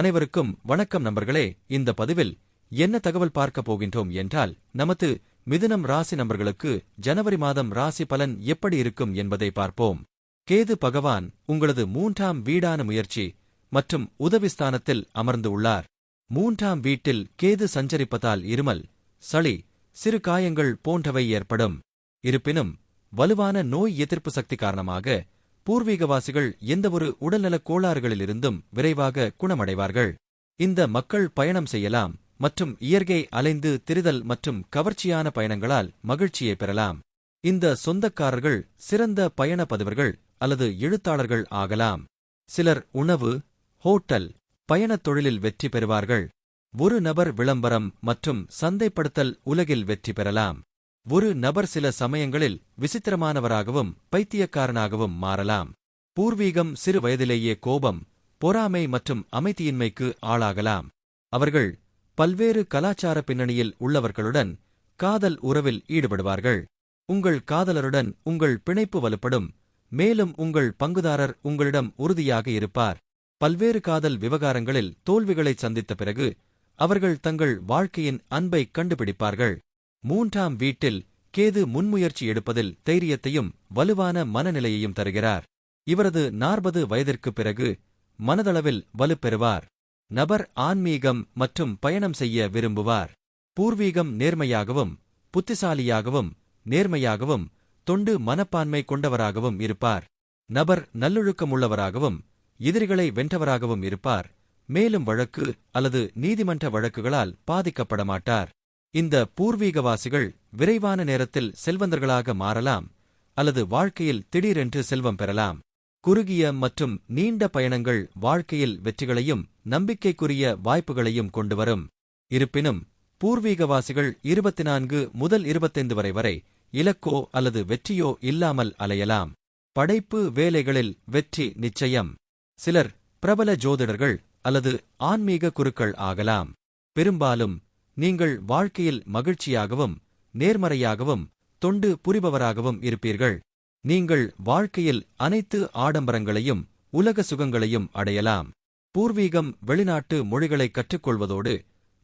அனைவருக்கும் வணக்கம் நண்பர்களே. இந்த பதிவில் என்ன தகவல் பார்க்க போகின்றோம் என்றால் நமது மிதுனம் ராசி நபர்களுக்கு ஜனவரி மாதம் ராசி பலன் எப்படி இருக்கும் என்பதை பார்ப்போம். கேது பகவான் உங்களது மூன்றாம் வீடான முயற்சி மற்றும் உதவிஸ்தானத்தில் அமர்ந்து உள்ளார். மூன்றாம் வீட்டில் கேது சஞ்சரிப்பதால் இருமல் சளி சிறு காயங்கள் போன்றவை ஏற்படும். இருப்பினும் வலுவான நோய் எதிர்ப்பு சக்தி காரணமாக பூர்வீகவாசிகள் எந்தவொரு உடல்நலக் கோளாறுகளிலிருந்தும் விரைவாக குணமடைவார்கள். இந்த மக்கள் பயணம் செய்யலாம் மற்றும் இயற்கை அலைந்து திரிதல் மற்றும் கவர்ச்சியான பயணங்களால் மகிழ்ச்சியை பெறலாம். இந்த சொந்தக்காரர்கள் சிறந்த பயண பதிவர்கள் அல்லது எழுத்தாளர்கள் ஆகலாம். சிலர் உணவு ஹோட்டல் பயணத் தொழிலில் வெற்றி பெறுவார்கள். ஒரு நபர் விளம்பரம் மற்றும் சந்தைப்படுத்தல் உலகில் வெற்றி பெறலாம். ஒரு நபர் சில சமயங்களில் விசித்திரமானவராகவும் பைத்தியக்காரனாகவும் மாறலாம். பூர்வீகம் சிறு வயதிலேயே கோபம் பொறாமை மற்றும் அமைதியின்மைக்கு ஆளாகலாம். அவர்கள் பல்வேறு கலாச்சார பின்னணியில் உள்ளவர்களுடன் காதல் உறவில் ஈடுபடுவார்கள். உங்கள் காதலருடன் உங்கள் பிணைப்பு வலுப்படும் மேலும் உங்கள் பங்குதாரர் உங்களிடம் உறுதியாக இருப்பார். பல்வேறு காதல் விவகாரங்களில் தோல்விகளைச் சந்தித்த பிறகு அவர்கள் தங்கள் வாழ்க்கையின் அன்பை கண்டுபிடிப்பார்கள். மூன்றாம் வீட்டில் கேது முன்முயற்சி எடுப்பதில் தைரியத்தையும் வலுவான மனநிலையையும் தருகிறார். இவரது நாற்பது வயதிற்குப் பிறகு மனதளவில் வலுப்பெறுவார் நபர் ஆன்மீகம் மற்றும் பயணம் செய்ய விரும்புவார். பூர்வீகம் நேர்மையாகவும் புத்திசாலியாகவும் நேர்மையாகவும் தொண்டு மனப்பான்மை கொண்டவராகவும் இருப்பார். நபர் நல்லொழுக்கமுள்ளவராகவும் எதிரிகளை வென்றவராகவும் இருப்பார். மேலும் வழக்கு அல்லது நீதிமன்ற வழக்குகளால் பாதிக்கப்பட மாட்டார் இந்த பூர்வீகவாசிகள் விரைவான நேரத்தில் செல்வந்தர்களாக மாறலாம் அல்லது வாழ்க்கையில் திடீரென்று செல்வம் பெறலாம். குறுகிய மற்றும் நீண்ட பயணங்கள் வாழ்க்கையில் வெற்றிகளையும் நம்பிக்கைக்குரிய வாய்ப்புகளையும் கொண்டுவரும். இருப்பினும் பூர்வீகவாசிகள் இருபத்தி நான்கு முதல் இருபத்தைந்து வரை வரை இலக்கோ அல்லது வெற்றியோ இல்லாமல் அலையலாம். படைப்பு வேலைகளில் வெற்றி நிச்சயம். சிலர் பிரபல ஜோதிடர்கள் அல்லது ஆன்மீக குருக்கள் ஆகலாம். பெரும்பாலும் நீங்கள் வாழ்க்கையில் மகிழ்ச்சியாகவும் நேர்மறையாகவும் தொண்டு புரிபவராகவும் இருப்பீர்கள். நீங்கள் வாழ்க்கையில் அனைத்து ஆடம்பரங்களையும் உலக சுகங்களையும் அடையலாம். பூர்வீகம் வெளிநாட்டு மொழிகளை கற்றுக்கொள்வதோடு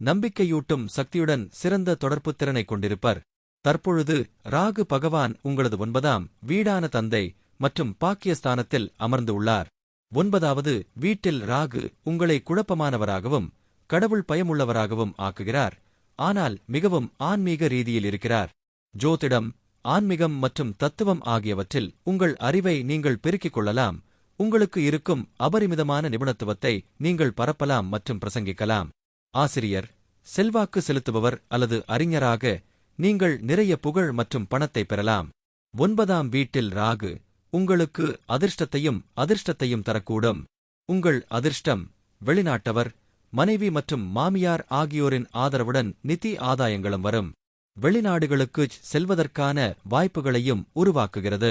நம்பிக்கையூட்டும் சக்தியுடன் சிறந்த தொடர்பு திறனை கொண்டிருப்பர். தற்பொழுது ராகு பகவான் உங்களது ஒன்பதாம் வீடான தந்தை மற்றும் பாக்கியஸ்தானத்தில் அமர்ந்து உள்ளார். ஒன்பதாவது வீட்டில் ராகு உங்களை குழப்பமானவராகவும் கடவுள் பயமுள்ளவராகவும் ஆக்குகிறார். ஆனால் மிகவும் ஆன்மீக ரீதியில் இருக்கிறார். ஜோதிடம் ஆன்மீகம் மற்றும் தத்துவம் ஆகியவற்றில் உங்கள் அறிவை நீங்கள் பெருக்கிக் கொள்ளலாம். உங்களுக்கு இருக்கும் அபரிமிதமான நிபுணத்துவத்தை நீங்கள் பரப்பலாம் மற்றும் பிரசங்கிக்கலாம். ஆசிரியர் செல்வாக்கு செலுத்துபவர் அல்லது அறிஞராக நீங்கள் நிறைய புகழ் மற்றும் பணத்தை பெறலாம். ஒன்பதாம் வீட்டில் ராகு உங்களுக்கு அதிர்ஷ்டத்தையும் அதிர்ஷ்டத்தையும் தரக்கூடும். உங்கள் அதிர்ஷ்டம் வெளிநாட்டவர் மனைவி மற்றும் மாமியார் ஆகியோரின் ஆதரவுடன் நிதி ஆதாயங்களும் வரும். வெளிநாடுகளுக்கு செல்வதற்கான வாய்ப்புகளையும் உருவாக்குகிறது.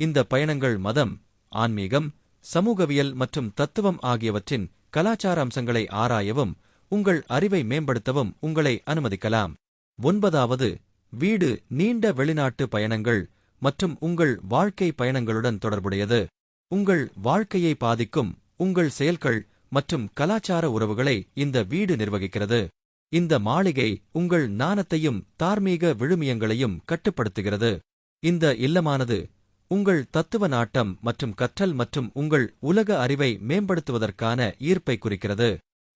இந்த பயணங்கள் மதம் ஆன்மீகம் சமூகவியல் மற்றும் தத்துவம் ஆகியவற்றின் கலாச்சார அம்சங்களை ஆராயவும் உங்கள் அறிவை மேம்படுத்தவும் உங்களை அனுமதிக்கலாம். ஒன்பதாவது வீடு நீண்ட வெளிநாட்டு பயணங்கள் மற்றும் உங்கள் வாழ்க்கை பயணங்களுடன் தொடர்புடையது. உங்கள் வாழ்க்கையை பாதிக்கும் உங்கள் செயல்கள் மற்றும் கலாச்சார உறவுகளை இந்த வீடு நிர்வகிக்கிறது. இந்த மாளிகை உங்கள் நாணத்தையும் தார்மீக விழுமியங்களையும் கட்டுப்படுத்துகிறது. இந்த இல்லமானது உங்கள் தத்துவ நாட்டம் மற்றும் கற்றல் மற்றும் உங்கள் உலக அறிவை மேம்படுத்துவதற்கான ஈர்ப்பை குறிக்கிறது.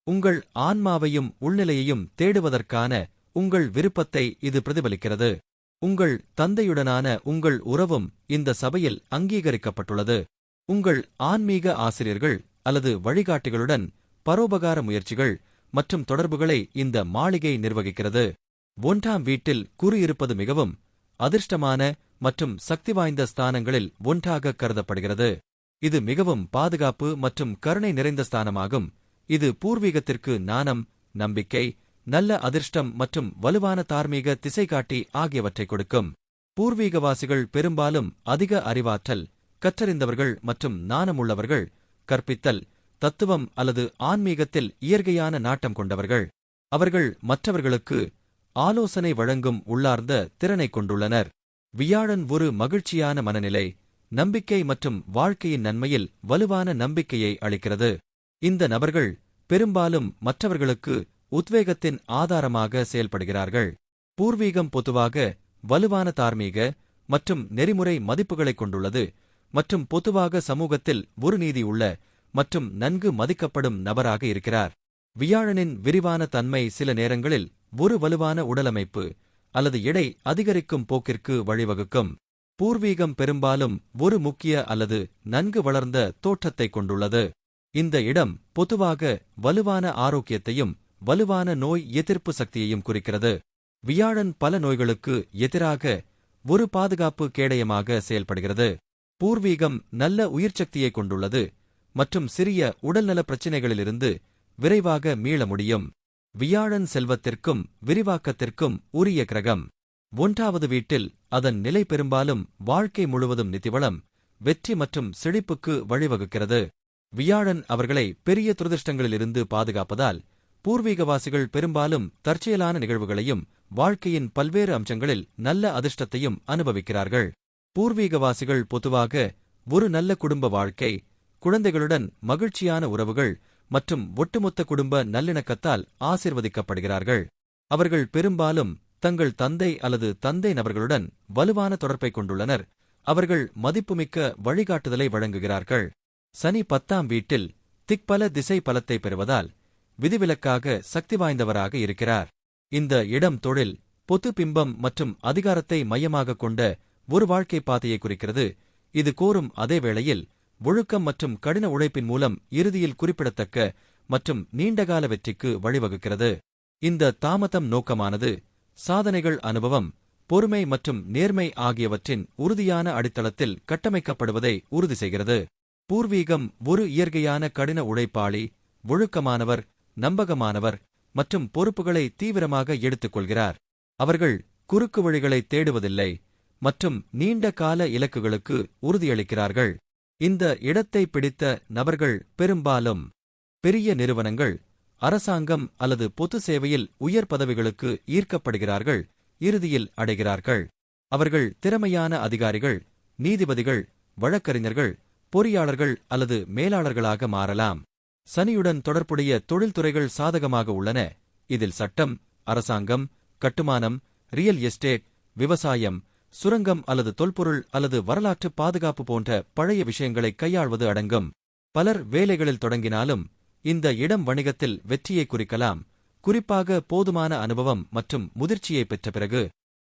உங்கள் ஆன்மாவையும் உள்நிலையையும் தேடுவதற்கான உங்கள் விருப்பத்தை இது பிரதிபலிக்கிறது. உங்கள் தந்தையுடனான உங்கள் உறவும் இந்த சபையில் அங்கீகரிக்கப்பட்டுள்ளது. உங்கள் ஆன்மீக ஆசிரியர்கள் அல்லது வழிகாட்டிகளுடன் பரோபகார முயற்சிகள் மற்றும் தொடர்புகளை இந்த மாளிகை நிர்வகிக்கிறது. ஒன்றாம் வீட்டில் குறு இருப்பது மிகவும் அதிர்ஷ்டமான மற்றும் சக்தி வாய்ந்த ஸ்தானங்களில் ஒன்றாக கருதப்படுகிறது. இது மிகவும் பாதுகாப்பு மற்றும் கருணை நிறைந்த ஸ்தானமாகும். இது பூர்வீகத்திற்கு நாணம் நம்பிக்கை நல்ல அதிர்ஷ்டம் மற்றும் வலுவான தார்மீக திசைகாட்டி ஆகியவற்றை கொடுக்கும். பூர்வீகவாசிகள் பெரும்பாலும் அதிக அறிவாற்றல் கற்றறிந்தவர்கள் மற்றும் நாணமுள்ளவர்கள் கற்பித்தல் தத்துவம் அல்லது ஆன்மீகத்தில் இயற்கையான நாட்டம் கொண்டவர்கள். அவர்கள் மற்றவர்களுக்கு ஆலோசனை வழங்கும் உள்ளார்ந்த திறனை கொண்டுள்ளனர். வியாழன் ஒரு மகிழ்ச்சியான மனநிலை நம்பிக்கை மற்றும் வாழ்க்கையின் நன்மையில் வலுவான நம்பிக்கையை அளிக்கிறது. இந்த நபர்கள் பெரும்பாலும் மற்றவர்களுக்கு உத்வேகத்தின் ஆதாரமாக செயல்படுகிறார்கள். பூர்வீகம் பொதுவாக வலுவான தார்மீக மற்றும் நெறிமுறை மதிப்புகளைக் கொண்டுள்ளது. மற்றும் பொதுவாக சமூகத்தில் ஒரு நீதி உள்ள மற்றும் நன்கு மதிக்கப்படும் நபராக இருக்கிறார். வியாழனின் விரிவான தன்மை சில நேரங்களில் ஒரு வலுவான உடலமைப்பு அல்லது எடை அதிகரிக்கும் போக்கிற்கு வழிவகுக்கும். பூர்வீகம் பெரும்பாலும் ஒரு முக்கிய அல்லது நன்கு வளர்ந்த தோற்றத்தைக் கொண்டுள்ளது. இந்த இடம் பொதுவாக வலுவான ஆரோக்கியத்தையும் வலுவான நோய் எதிர்ப்பு சக்தியையும் குறிக்கிறது. வியாழன் பல நோய்களுக்கு எதிராக ஒரு பாதுகாப்பு கேடயமாக செயல்படுகிறது. பூர்வீகம் நல்ல உயிர்ச்சக்தியைக் கொண்டுள்ளது மற்றும் சிறிய உடல்நல பிரச்சினைகளிலிருந்து விரைவாக மீள முடியும். வியாழன் செல்வத்திற்கும் விரிவாக்கத்திற்கும் உரிய கிரகம். ஒன்றாவது வீட்டில் அதன் நிலை பெரும்பாலும் வாழ்க்கை முழுவதும் நிதிவளம் வெற்றி மற்றும் செழிப்புக்கு வழிவகுக்கிறது. வியாழன் அவர்களை பெரிய துரதிருஷ்டங்களிலிருந்து பாதுகாப்பதால் பூர்வீகவாசிகள் பெரும்பாலும் தற்செயலான நிகழ்வுகளையும் வாழ்க்கையின் பல்வேறு அம்சங்களில் நல்ல அதிர்ஷ்டத்தையும் அனுபவிக்கிறார்கள். பூர்வீகவாசிகள் பொதுவாக ஒரு நல்ல குடும்ப வாழ்க்கை குழந்தைகளுடன் மகிழ்ச்சியான உறவுகள் மற்றும் ஒட்டுமொத்த குடும்ப நல்லிணக்கத்தால் ஆசிர்வதிக்கப்படுகிறார்கள். அவர்கள் பெரும்பாலும் தங்கள் தந்தை அல்லது தந்தை நபர்களுடன் வலுவான தொடர்பைக் கொண்டுள்ளனர். அவர்கள் மதிப்புமிக்க வழிகாட்டுதலை வழங்குகிறார்கள். சனி பத்தாம் வீட்டில் திக்பல திசை பலத்தை பெறுவதால் விதிவிலக்காக சக்தி வாய்ந்தவராக இருக்கிறார். இந்த இடம் தொழில் பொது பிம்பம் மற்றும் அதிகாரத்தை மையமாகக் கொண்ட ஒரு வாழ்க்கை பாதையை குறிக்கிறது. இது கோரும் அதே வேளையில் ஒழுக்கம் மற்றும் கடின உழைப்பின் மூலம் இறுதியில் குறிப்பிடத்தக்க மற்றும் நீண்டகால வெற்றிக்கு வழிவகுக்கிறது. இந்த தாமதம் நோக்கமானது சாதனைகள் அனுபவம் பொறுமை மற்றும் நேர்மை ஆகியவற்றின் உறுதியான அடித்தளத்தில் கட்டமைக்கப்படுவதை உறுதி செய்கிறது. பூர்வீகம் ஒரு இயற்கையான கடின உழைப்பாளி ஒழுக்கமானவர் நம்பகமானவர் மற்றும் பொறுப்புகளை தீவிரமாக எடுத்துக்கொள்கிறார் அவர்கள் குறுக்கு வழிகளை தேடுவதில்லை மற்றும் நீண்ட கால இலக்குகளுக்கு உறுதியளிக்கிறார்கள். இந்த இடத்தை பிடித்த நபர்கள் பெரும்பாலும் பெரிய நிறுவனங்கள் அரசாங்கம் அல்லது பொது சேவையில் உயர் பதவிகளுக்கு ஈர்க்கப்படுகிறார்கள் இறுதியில் அடைகிறார்கள். அவர்கள் திறமையான அதிகாரிகள் நீதிபதிகள் வழக்கறிஞர்கள் பொறியாளர்கள் அல்லது மேலாளர்களாக மாறலாம். சனியுடன் தொடர்புடைய தொழில்துறைகள் சாதகமாக உள்ளன. இதில் சட்டம் அரசாங்கம் கட்டுமானம் ரியல் எஸ்டேட் விவசாயம் சுரங்கம் அல்லது தொல்பொருள் அல்லது வரலாற்று பாதுகாப்பு போன்ற பழைய விஷயங்களை கையாள்வது அடங்கும். பலர் வேலைகளில் தொடங்கினாலும் இந்த இடம் வணிகத்தில் வெற்றியை குறிக்கலாம். குறிப்பாக போதுமான அனுபவம் மற்றும் முதிர்ச்சியை பெற்ற பிறகு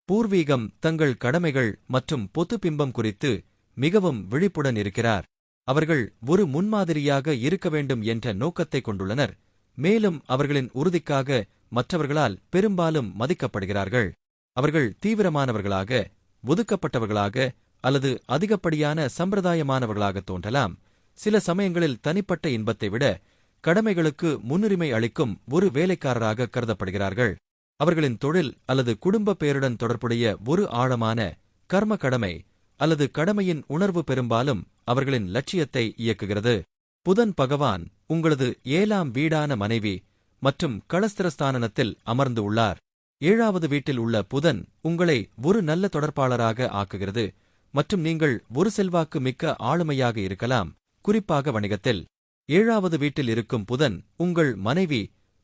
பூர்வீகம் தங்கள் கடமைகள் மற்றும் பொது பிம்பம் குறித்து மிகவும் விழிப்புடன் இருக்கிறார். அவர்கள் ஒரு முன்மாதிரியாக இருக்க வேண்டும் என்ற நோக்கத்தை கொண்டுள்ளனர். மேலும் அவர்களின் உறுதிக்காக மற்றவர்களால் பெரும்பாலும் மதிக்கப்படுகிறார்கள். அவர்கள் தீவிரமானவர்களாக ஒதுக்கப்பட்டவர்களாக அல்லது அதிகப்படியான சம்பிரதாயமானவர்களாக தோன்றலாம். சில சமயங்களில் தனிப்பட்ட இன்பத்தை விட கடமைகளுக்கு முன்னுரிமை அளிக்கும் ஒரு வேலைக்காரராக கருதப்படுகிறார்கள். அவர்களின் தொழில் அல்லது குடும்ப பெயருடன் தொடர்புடைய ஒரு ஆழமான கர்ம கடமை அல்லது கடமையின் உணர்வு பெரும்பாலும் அவர்களின் லட்சியத்தை இயக்குகிறது. புதன் பகவான் உங்களது ஏழாம் வீடான மனைவி மற்றும் களஸ்திரஸ்தானத்தில் அமர்ந்து உள்ளார். ஏழாவது வீட்டில் உள்ள புதன் உங்களை ஒரு நல்ல தொடர்பாளராக ஆக்குகிறது மற்றும் நீங்கள் ஒரு செல்வாக்கு மிக்க ஆளுமையாக இருக்கலாம். குறிப்பாக வணிகத்தில். ஏழாவது வீட்டில் இருக்கும் புதன் உங்கள் மனைவி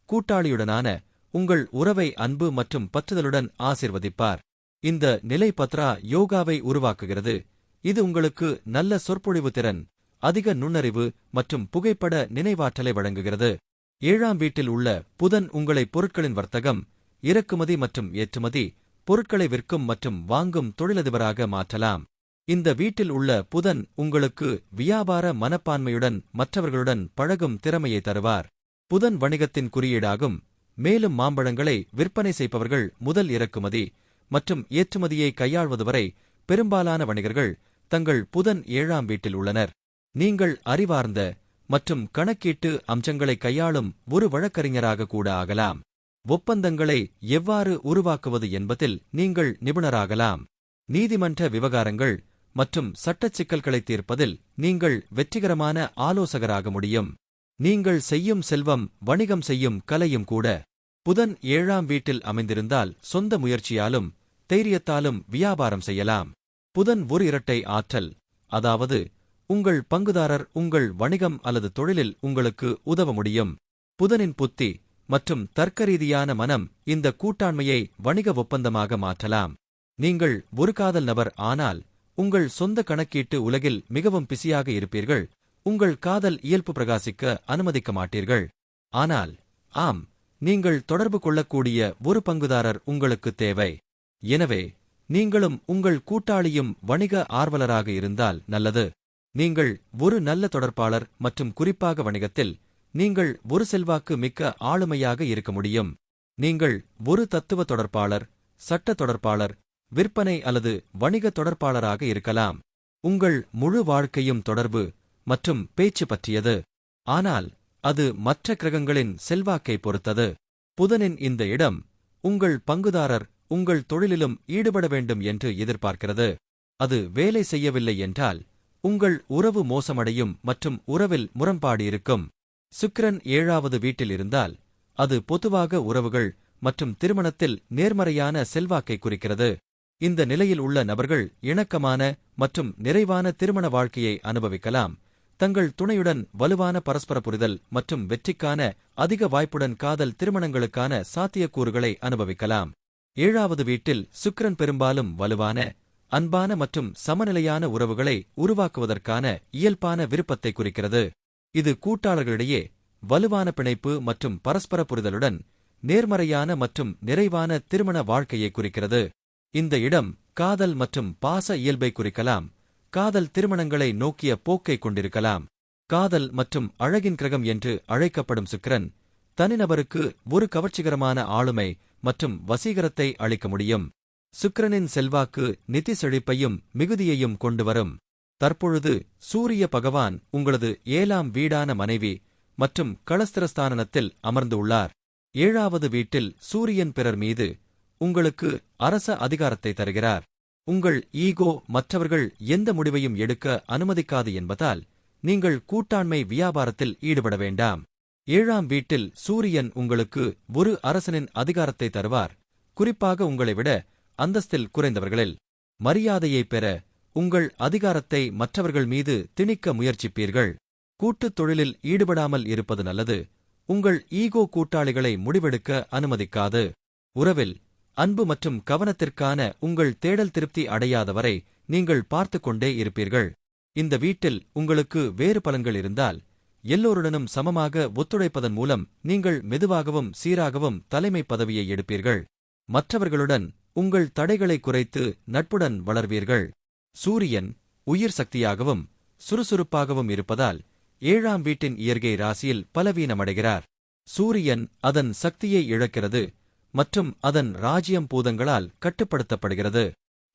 கூட்டாளியுடனான உங்கள் உறவை அன்பு மற்றும் பற்றுதலுடன் ஆசிர்வதிப்பார். இந்த நிலை பத்ரா யோகாவை உருவாக்குகிறது. இது உங்களுக்கு நல்ல சொற்பொழிவு திறன் அதிக நுண்ணறிவு மற்றும் புகைப்பட நினைவாற்றலை வழங்குகிறது. ஏழாம் வீட்டில் உள்ள புதன் உங்களை பொருட்களின் வர்த்தகம் இறக்குமதி மற்றும் ஏற்றுமதி பொருட்களை விற்கும் மற்றும் வாங்கும் தொழிலதிபராக மாற்றலாம். இந்த வீட்டில் உள்ள புதன் உங்களுக்கு வியாபார மனப்பான்மையுடன் மற்றவர்களுடன் பழகும் திறமையை தருவார். புதன் வணிகத்தின் குறியீடாகும். மேலும் மாம்பழங்களை விற்பனை செய்பவர்கள் முதல் இறக்குமதி மற்றும் ஏற்றுமதியை கையாள்வது வரை பெரும்பாலான வணிகர்கள் தங்கள் புதன் ஏழாம் வீட்டில் உள்ளனர். நீங்கள் அறிவார்ந்த மற்றும் கணக்கீட்டு அம்சங்களை கையாளும் ஒரு வழக்கறிஞராக கூட ஆகலாம். ஒப்பந்தங்களை எவ்வாறு உருவாக்குவது என்பதில் நீங்கள் நிபுணராகலாம். நீதிமன்ற விவகாரங்கள் மற்றும் சட்டச் சிக்கல்களை தீர்ப்பதில் நீங்கள் வெற்றிகரமான ஆலோசகராக முடியும். நீங்கள் செய்யும் செல்வம் வணிகம் செய்யும் கலையும் கூட. புதன் ஏழாம் வீட்டில் அமைந்திருந்தால் சொந்த முயற்சியாலும் தைரியத்தாலும் வியாபாரம் செய்யலாம். புதன் ஒரு இரட்டை ஆற்றல். அதாவது உங்கள் பங்குதாரர் உங்கள் வணிகம் அல்லது தொழிலில் உங்களுக்கு உதவ முடியும். புதனின் புத்தி மற்றும் தர்க்கரீதியான மனம் இந்த கூட்டாண்மையை வணிக ஒப்பந்தமாக மாற்றலாம். நீங்கள் ஒரு காதல் நபர் ஆனால் உங்கள் சொந்த கணக்கீட்டு உலகில் மிகவும் பிஸியாக இருப்பீர்கள். உங்கள் காதல் இயல்பு பிரகாசிக்க அனுமதிக்க மாட்டீர்கள். ஆனால் ஆம் நீங்கள் தொடர்பு கொள்ளக்கூடிய ஒரு பங்குதாரர் உங்களுக்கு தேவை. எனவே நீங்களும் உங்கள் கூட்டாளியும் வணிக ஆர்வலராக இருந்தால் நல்லது. நீங்கள் ஒரு நல்ல தொடர்பாளர் மற்றும் குறிப்பாக வணிகத்தில் நீங்கள் ஒரு செல்வாக்கு மிக்க ஆளுமையாக இருக்க முடியும். நீங்கள் ஒரு தத்துவ தொடர்பாளர் சட்ட தொடர்பாளர் விற்பனை அல்லது வணிக தொடர்பாளராக இருக்கலாம். உங்கள் முழு வாழ்க்கையும் தொடர்பு மற்றும் பேச்சு பற்றியது. ஆனால் அது மற்ற கிரகங்களின் செல்வாக்கை பொறுத்தது. புதனின் இந்த இடம் உங்கள் பங்குதாரர் உங்கள் தொழிலிலும் ஈடுபட வேண்டும் என்று எதிர்பார்க்கிறது. அது வேலை செய்யவில்லை என்றால் உங்கள் உறவு மோசமடையும் மற்றும் உறவில் முரண்பாடு இருக்கும். சுக்கிரன் ஏழாவது வீட்டில் இருந்தால் அது பொதுவாக உறவுகள் மற்றும் திருமணத்தில் நேர்மறையான செல்வாக்கை குறிக்கிறது. இந்த நிலையில் உள்ள நபர்கள் இணக்கமான மற்றும் நிறைவான திருமண வாழ்க்கையை அனுபவிக்கலாம். தங்கள் துணையுடன் வலுவான பரஸ்பர புரிதல் மற்றும் வெற்றிக்கான அதிக வாய்ப்புடன் காதல் திருமணங்களுக்கான சாத்தியக்கூறுகளை அனுபவிக்கலாம். ஏழாவது வீட்டில் சுக்ரன் பெரும்பாலும் வலுவான அன்பான மற்றும் சமநிலையான உறவுகளை உருவாக்குவதற்கான இயல்பான விருப்பத்தை குறிக்கிறது. இது கூட்டாளர்களிடையே வலுவான பிணைப்பு மற்றும் பரஸ்பர புரிதலுடன் நேர்மறையான மற்றும் நிறைவான திருமண வாழ்க்கையை குறிக்கிறது. இந்த இடம் காதல் மற்றும் பாச இயல்பை குறிக்கலாம். காதல் திருமணங்களை நோக்கிய போக்கை கொண்டிருக்கலாம். காதல் மற்றும் அழகின் கிரகம் என்று அழைக்கப்படும் சுக்கிரன் தனிநபருக்கு ஒரு கவர்ச்சிகரமான ஆளுமை மற்றும் வசீகரத்தை அளிக்க முடியும். சுக்கிரனின் செல்வாக்கு நிதி செழிப்பையும் மிகுதியையும் கொண்டு வரும். தற்பொழுது சூரிய பகவான் உங்களது ஏழாம் வீடான மனைவி மற்றும் களஸ்திரஸ்தானத்தில் அமர்ந்துள்ளார். ஏழாவது வீட்டில் சூரியன் பிறர் மீது உங்களுக்கு அரச அதிகாரத்தை தருகிறார். உங்கள் ஈகோ மற்றவர்கள் எந்த முடிவையும் எடுக்க அனுமதிக்காது என்பதால் நீங்கள் கூட்டாண்மை வியாபாரத்தில் ஈடுபட வேண்டாம். ஏழாம் வீட்டில் சூரியன் உங்களுக்கு ஒரு அரசனின் அதிகாரத்தை தருவார். குறிப்பாக உங்களை விட அந்தஸ்தில் குறைந்தவர்களில். மரியாதையைப் பெற உங்கள் அதிகாரத்தை மற்றவர்கள் மீது திணிக்க முயற்சிப்பீர்கள். கூட்டுத் தொழிலில் ஈடுபடாமல் இருப்பது நல்லது. உங்கள் ஈகோ கூட்டாளிகளை முடிவெடுக்க அனுமதிக்காது. உறவில் அன்பு மற்றும் கவனத்திற்கான உங்கள் தேடல் திருப்தி அடையாதவரை நீங்கள் பார்த்துக்கொண்டே இருப்பீர்கள். இந்த வீட்டில் உங்களுக்கு வேறு பலன்கள் இருந்தால் எல்லோருடனும் சமமாக ஒத்துழைப்பதன் மூலம் நீங்கள் மெதுவாகவும் சீராகவும் தலைமை பதவியை எடுப்பீர்கள். மற்றவர்களுடன் உங்கள் தடைகளை குறைத்து நட்புடன் வளர்வீர்கள். சூரியன் உயிர் சக்தியாகவும் சுறுசுறுப்பாகவும் இருப்பதால் ஏழாம் வீட்டின் இயற்கை ராசியில் பலவீனமடைகிறார். சூரியன் அதன் சக்தியை இழக்கிறது மற்றும் அதன் ராஜ்யம் பூதங்களால் கட்டுப்படுத்தப்படுகிறது.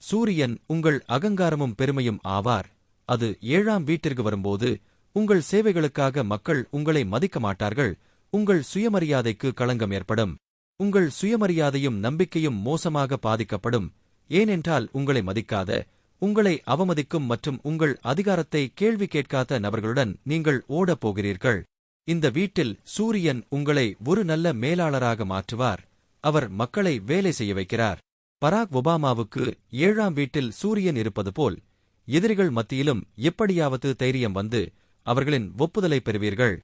சூரியன் உங்கள் அகங்காரமும் பெருமையும் ஆவார். அது ஏழாம் வீட்டிற்கு வரும்போது உங்கள் சேவைகளுக்காக மக்கள் உங்களை மதிக்க மாட்டார்கள். உங்கள் சுயமரியாதைக்கு களங்கம் ஏற்படும். உங்கள் சுயமரியாதையும் நம்பிக்கையும் மோசமாக பாதிக்கப்படும். ஏனென்றால் உங்களை மதிக்காத உங்களை அவமதிக்கும் மற்றும் உங்கள் அதிகாரத்தை கேள்வி கேட்காத நபர்களுடன் நீங்கள் ஓடப் போகிறீர்கள். இந்த வீட்டில் சூரியன் உங்களை ஒரு நல்ல மேலாளராக மாற்றுவார். அவர் மக்களை வேலை செய்ய வைக்கிறார். பராக் ஒபாமாவுக்கு ஏழாம் வீட்டில் சூரியன் இருப்பது போல் எதிரிகள் மத்தியிலும் எப்படியாவது தைரியம் வந்து அவர்களின் ஒப்புதலை பெறுவீர்கள்.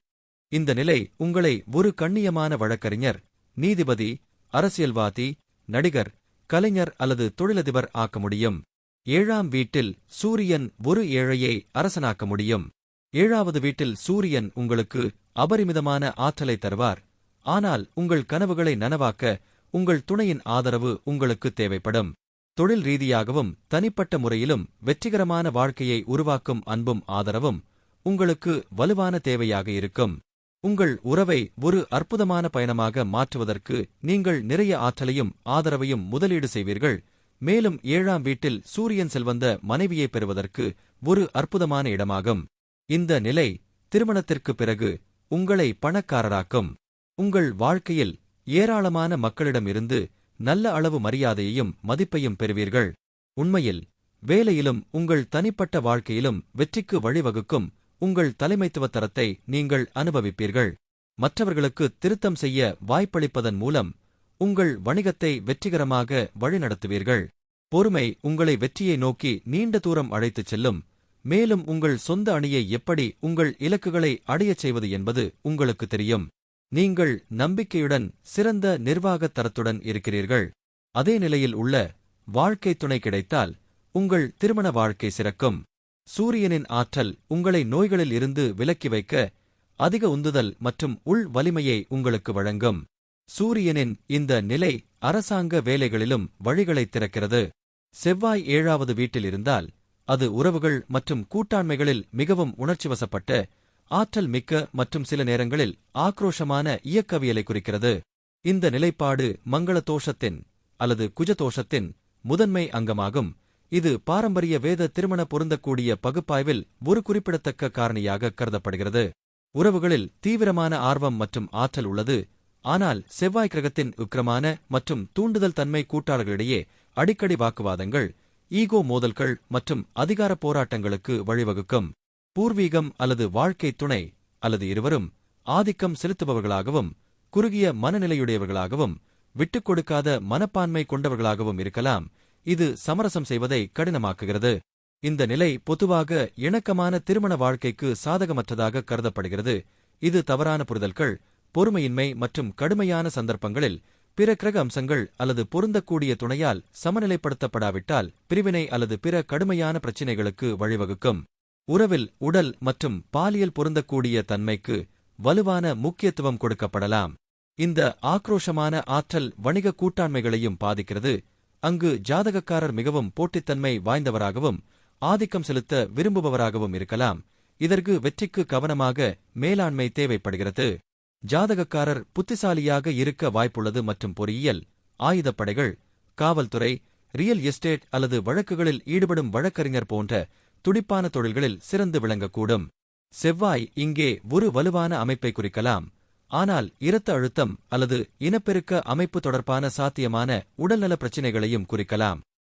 இந்த நிலை உங்களை ஒரு கண்ணியமான வழக்கறிஞர் நீதிபதி அரசியல்வாதி நடிகர் கலைஞர் அல்லது தொழிலதிபர் ஆக்க முடியும். ஏழாம் வீட்டில் சூரியன் ஒரு ஏழையை அரசனாக்க முடியும். ஏழாவது வீட்டில் சூரியன் உங்களுக்கு அபரிமிதமான ஆற்றலை தருவார். ஆனால் உங்கள் கனவுகளை நனவாக்க உங்கள் துணையின் ஆதரவு உங்களுக்கு தேவைப்படும். தொழில் ரீதியாகவும் தனிப்பட்ட முறையிலும் வெற்றிகரமான வாழ்க்கையை உருவாக்கும் அன்பும் ஆதரவும் உங்களுக்கு வலுவான தேவையாக இருக்கும். உங்கள் உறவை ஒரு அற்புதமான பயணமாக மாற்றுவதற்கு நீங்கள் நிறைய ஆற்றலையும் ஆதரவையும் முதலீடு செய்வீர்கள். மேலும் ஏழாம் வீட்டில் சூரியன் செல்வந்த மனைவியை பெறுவதற்கு ஒரு அற்புதமான இடமாகும். இந்த நிலை திருமணத்திற்கு பிறகு உங்களை பணக்காரராக்கும். உங்கள் வாழ்க்கையில் ஏராளமான மக்களிடமிருந்து நல்ல அளவு மரியாதையையும் மதிப்பையும் பெறுவீர்கள். உண்மையில் வேலையிலும் உங்கள் தனிப்பட்ட வாழ்க்கையிலும் வெற்றிக்கு வழிவகுக்கும் உங்கள் தலைமைத்துவ தரத்தை நீங்கள் அனுபவிப்பீர்கள். மற்றவர்களுக்கு திருத்தம் செய்ய வாய்ப்பளிப்பதன் மூலம் உங்கள் வணிகத்தை வெற்றிகரமாக வழிநடத்துவீர்கள். பொறுமை உங்களை வெற்றியை நோக்கி நீண்ட தூரம் அழைத்துச் செல்லும். மேலும் உங்கள் சொந்த அணியை எப்படி உங்கள் இலக்குகளை அடையச் செய்வது என்பது உங்களுக்கு தெரியும். நீங்கள் நம்பிக்கையுடன் சிறந்த நிர்வாகத் தரத்துடன் இருக்கிறீர்கள். அதே நிலையில் உள்ள வாழ்க்கை துணை கிடைத்தால் உங்கள் திருமண வாழ்க்கை சிறக்கும். சூரியனின் ஆற்றல் உங்களை நோய்களில் இருந்து விலக்கி வைக்க அதிக உந்துதல் மற்றும் உள் வலிமையை உங்களுக்கு வழங்கும். சூரியனின் இந்த நிலை அரசாங்க வேலைகளிலும் வழிகளைத் திறக்கிறது. செவ்வாய் ஏழாவது வீட்டில் இருந்தால் அது உறவுகள் மற்றும் கூட்டாண்மைகளில் மிகவும் உணர்ச்சிவசப்பட்ட ஆற்றல் மிக்க மற்றும் சில நேரங்களில் ஆக்ரோஷமான இயக்கவியலை குறிக்கிறது. இந்த நிலைப்பாடு மங்கள தோஷத்தின் அல்லது குஜதோஷத்தின் முதன்மை அங்கமாகும். இது பாரம்பரிய வேத திருமண பொருந்தக்கூடிய பகுப்பாய்வில் ஒரு குறிப்பிடத்தக்க காரணியாக கருதப்படுகிறது. உறவுகளில் தீவிரமான ஆர்வம் மற்றும் ஆற்றல் உள்ளது. ஆனால் செவ்வாய் கிரகத்தின் உக்கிரமான மற்றும் தூண்டுதல் தன்மை கூட்டாளர்களிடையே அடிக்கடி வாக்குவாதங்கள் ஈகோ மோதல்கள் மற்றும் அதிகார போராட்டங்களுக்கு வழிவகுக்கும். பூர்வீகம் அல்லது வாழ்க்கை துணை அல்லது இருவரும் ஆதிக்கம் செலுத்துபவர்களாகவும் குறுகிய மனநிலையுடையவர்களாகவும் விட்டுக் கொடுக்காத மனப்பான்மை கொண்டவர்களாகவும் இருக்கலாம். இது சமரசம் செய்வதை கடினமாக்குகிறது. இந்த நிலை பொதுவாக இணக்கமான திருமண வாழ்க்கைக்கு சாதகமற்றதாக கருதப்படுகிறது. இது தவறான புரிதல்கள் பொறுமையின்மை மற்றும் கடுமையான சந்தர்ப்பங்களில் பிற கிரக அம்சங்கள் அல்லது பொருந்தக்கூடிய துணையால் சமநிலைப்படுத்தப்படாவிட்டால் பிரிவினை அல்லது பிற கடுமையான பிரச்சினைகளுக்கு வழிவகுக்கும். உறவில் உடல் மற்றும் பாலியல் பொருந்தக்கூடிய தன்மைக்கு வலுவான முக்கியத்துவம் கொடுக்கப்படலாம். இந்த ஆக்ரோஷமான ஆற்றல் வணிக கூட்டாண்மைகளையும் பாதிக்கிறது. அங்கு ஜாதகக்காரர் மிகவும் போட்டித்தன்மை வாய்ந்தவராகவும் ஆதிக்கம் செலுத்த விரும்புபவராகவும் இருக்கலாம். இதற்கு வெற்றிக்கு கவனமாக மேலாண்மை தேவைப்படுகிறது. ஜாதகக்காரர் புத்திசாலியாக இருக்க வாய்ப்புள்ளது மற்றும் பொறியியல் ஆயுதப்படைகள் காவல்துறை ரியல் எஸ்டேட் அல்லது வழக்குகளில் ஈடுபடும் வழக்கறிஞர் போன்ற துடிப்பான தொழில்களில் சிறந்து விளங்கக்கூடும். செவ்வாய் இங்கே ஒரு வலுவான அமைப்பை குறிக்கலாம். ஆனால் இரத்த அழுத்தம் அல்லது இனப்பெருக்க அமைப்பு தொடர்பான சாத்தியமான உடல்நல பிரச்சினைகளையும் குறிக்கலாம்.